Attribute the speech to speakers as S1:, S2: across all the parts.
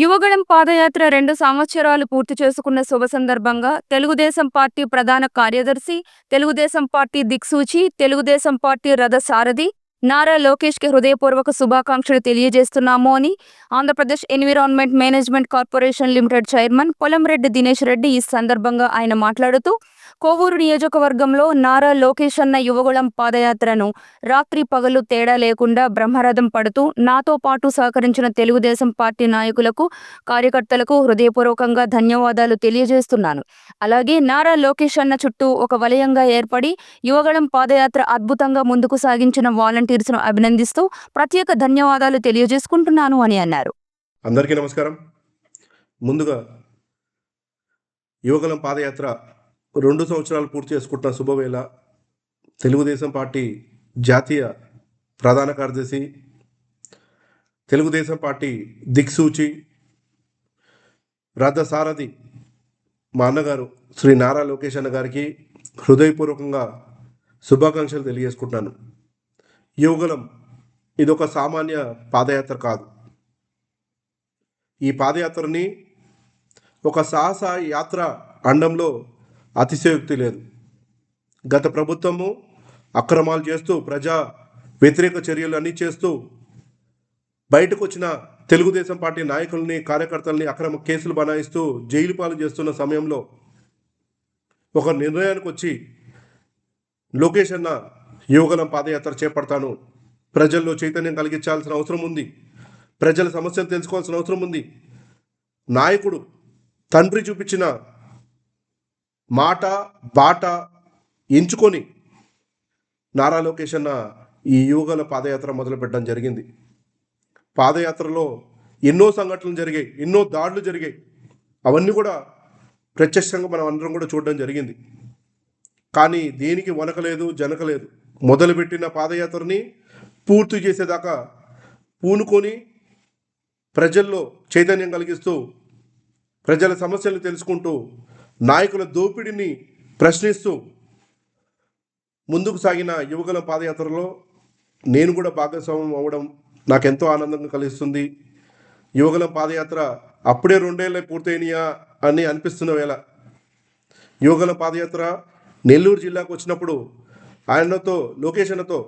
S1: యువగళం పాదయాత్ర రెండు సంవత్సరాలు పూర్తి చేసుకున్న శుభ సందర్భంగా తెలుగుదేశం పార్టీ ప్రధాన కార్యదర్శి తెలుగుదేశం పార్టీ దిక్సూచి తెలుగుదేశం పార్టీ రథ సారథి నారా లోకేష్కి హృదయపూర్వక శుభాకాంక్షలు తెలియజేస్తున్నాము అని Andhra Pradesh environment management corporation limited chairman Polamreddy Dinesh Reddy ఈ సందర్భంగా ఆయన మాట్లాడుతూ కోవూరు నియోజకవర్గంలో నారా లోకేష్ అన్న యువగుళం పాదయాత్రను రాత్రి పగలు తేడా లేకుండా బ్రహ్మరథం పడుతూ నాతో పాటు సహకరించిన తెలుగుదేశం పార్టీ నాయకులకు కార్యకర్తలకు హృదయపూర్వకంగా ధన్యవాదాలు తెలియజేస్తున్నాను. అలాగే నారా లోకేష్ అన్న చుట్టూ ఒక వలయంగా ఏర్పడి యువగళం పాదయాత్ర అద్భుతంగా ముందుకు సాగించిన తీర్చును అభినందిస్తూ ప్రత్యేక ధన్యవాదాలు తెలియజేసుకుంటున్నాను అని అన్నారు.
S2: అందరికీ నమస్కారం. ముందుగా యువకులం పాదయాత్ర రెండు సంవత్సరాలు పూర్తి చేసుకుంటున్న శుభవేళ తెలుగుదేశం పార్టీ జాతీయ ప్రధాన కార్యదర్శి తెలుగుదేశం పార్టీ దిక్సూచి రథసారథి మా అన్నగారు శ్రీ నారా లోకేష్ అన్న గారికి హృదయపూర్వకంగా శుభాకాంక్షలు తెలియజేసుకుంటున్నాను. యువగలం ఇదొక సామాన్య పాదయాత్ర కాదు. ఈ పాదయాత్రని ఒక సాహస యాత్ర అండంలో అతిశయోక్తి లేదు. గత ప్రభుత్వము అక్రమాలు చేస్తూ ప్రజా వ్యతిరేక చర్యలు అన్నీ చేస్తూ బయటకు వచ్చిన తెలుగుదేశం పార్టీ నాయకుల్ని కార్యకర్తల్ని అక్రమ కేసులు బనాయిస్తూ జైలు పాలు చేస్తున్న సమయంలో ఒక నిర్ణయానికి వచ్చి లోకేష్ అన్న యువగలం పాదయాత్ర చేపడతాను. ప్రజల్లో చైతన్యం కలిగించాల్సిన అవసరం ఉంది. ప్రజల సమస్యలు తెలుసుకోవాల్సిన అవసరం ఉంది. నాయకుడు తండ్రి చూపించిన మాట బాట ఎంచుకొని నారా లోకేష్ అన్న ఈ యువగల పాదయాత్ర మొదలుపెట్టడం జరిగింది. పాదయాత్రలో ఎన్నో సంఘటనలు జరిగాయి ఎన్నో దాడులు జరిగాయి. అవన్నీ కూడా ప్రత్యక్షంగా మనం అందరం కూడా చూడడం జరిగింది. కానీ దేనికి వనకలేదు జనకలేదు. మొదలుపెట్టిన పాదయాత్రని పూర్తి చేసేదాకా పూనుకొని ప్రజల్లో చైతన్యం కలిగిస్తూ ప్రజల సమస్యలు తెలుసుకుంటూ నాయకుల దోపిడీని ప్రశ్నిస్తూ ముందుకు సాగిన యువకుల పాదయాత్రలో నేను కూడా భాగస్వామ్యం అవ్వడం నాకెంతో ఆనందంగా కలిగిస్తుంది. యువకుల పాదయాత్ర అప్పుడే రెండేళ్ళే పూర్తయినాయా అని అనిపిస్తున్న వేళ. యువకుల పాదయాత్ర నెల్లూరు జిల్లాకు వచ్చినప్పుడు ఆయనతో లోకేష్ అన్నతో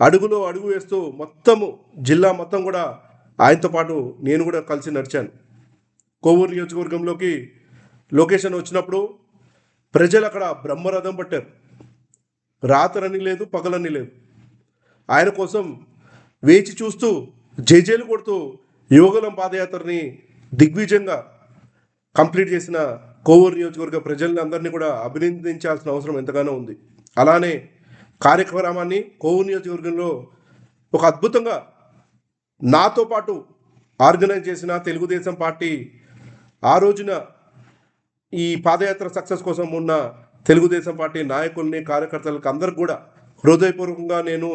S2: అడుగులో అడుగు వేస్తూ మొత్తము జిల్లా మొత్తం కూడా ఆయనతో పాటు నేను కూడా కలిసి నడిచాను. కోవూరు నియోజకవర్గంలోకి లొకేషన్ వచ్చినప్పుడు ప్రజలు అక్కడ బ్రహ్మరథం పట్టారు. రాత్రని లేదు పగలని లేదు. ఆయన కోసం వేచి చూస్తూ జేజేలు కొడుతూ యువగలం పాదయాత్రని దిగ్విజయంగా కంప్లీట్ చేసిన కోవూరు నియోజకవర్గ ప్రజల్ని అందరినీ కూడా అభినందించాల్సిన అవసరం ఎంతగానో ఉంది. అలానే కార్యక్రమాన్ని కోవు నియోజకవర్గంలో ఒక అద్భుతంగా నాతో పాటు ఆర్గనైజ్ చేసిన తెలుగుదేశం పార్టీ ఆ రోజున ఈ పాదయాత్ర సక్సెస్ కోసం ఉన్న తెలుగుదేశం పార్టీ నాయకుల్ని కార్యకర్తలకు అందరికి కూడా హృదయపూర్వకంగా నేను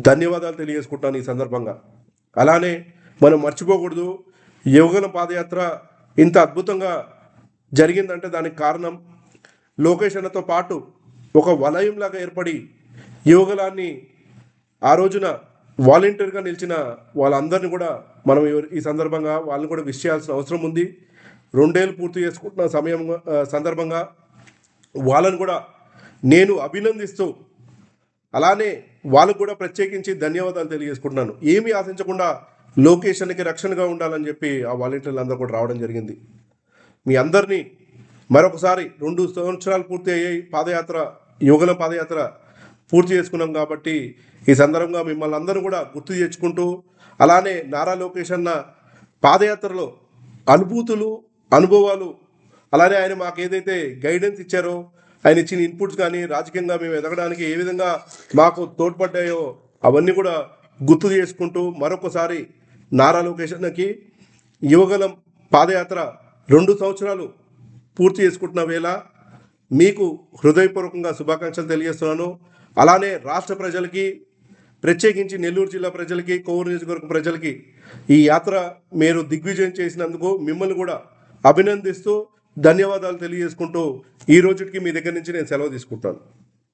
S2: ధన్యవాదాలు తెలియజేసుకుంటాను ఈ సందర్భంగా. అలానే మనం మర్చిపోకూడదు యువగల పాదయాత్ర ఇంత అద్భుతంగా జరిగిందంటే దానికి కారణం లోకేష్ అన్నతో పాటు ఒక వలయంలాగా ఏర్పడి యువగలాన్ని ఆ రోజున వాలంటీర్గా నిలిచిన వాళ్ళందరినీ కూడా మనం ఈ- సందర్భంగా వాళ్ళని కూడా విష్ చేయాల్సిన అవసరం ఉంది. రెండేళ్ళు పూర్తి చేసుకుంటున్న సమయం సందర్భంగా వాళ్ళని కూడా నేను అభినందిస్తూ అలానే వాళ్ళకు కూడా ప్రత్యేకించి ధన్యవాదాలు తెలియజేసుకుంటున్నాను. ఏమీ ఆశించకుండా లొకేషన్కి రక్షణగా ఉండాలని చెప్పి ఆ వాలంటీర్లు అందరూ కూడా రావడం జరిగింది. మీ అందరినీ మరొకసారి రెండు సంవత్సరాలు పూర్తి అయ్యాయి పాదయాత్ర యువగల పాదయాత్ర పూర్తి చేసుకున్నాం కాబట్టి ఈ సందర్భంగా మిమ్మల్ని అందరూ కూడా గుర్తు చేసుకుంటూ అలానే నారా లోకేష్ అన్న పాదయాత్రలో అనుభూతులు అనుభవాలు అలానే ఆయన మాకు ఏదైతే గైడెన్స్ ఇచ్చారో ఆయన ఇచ్చిన ఇన్పుట్స్ కానీ రాజకీయంగా మేము ఎదగడానికి ఏ విధంగా మాకు తోడ్పడ్డాయో అవన్నీ కూడా గుర్తు చేసుకుంటూ మరొకసారి నారా లోకేష్ అన్నకి యువగలం పాదయాత్ర రెండు సంవత్సరాలు పూర్తి చేసుకుంటున్న వేళ మీకు హృదయపూర్వకంగా శుభాకాంక్షలు తెలియజేస్తున్నాను. అలానే రాష్ట్ర ప్రజలకి ప్రత్యేకించి నెల్లూరు జిల్లా ప్రజలకి కోవూరు నియోజకవర్గం ప్రజలకి ఈ యాత్ర మీరు దిగ్విజయం చేసినందుకు మిమ్మల్ని కూడా అభినందిస్తూ ధన్యవాదాలు తెలియజేసుకుంటూ ఈ రోజుకి మీ దగ్గర నుంచి నేను సెలవు తీసుకుంటాను.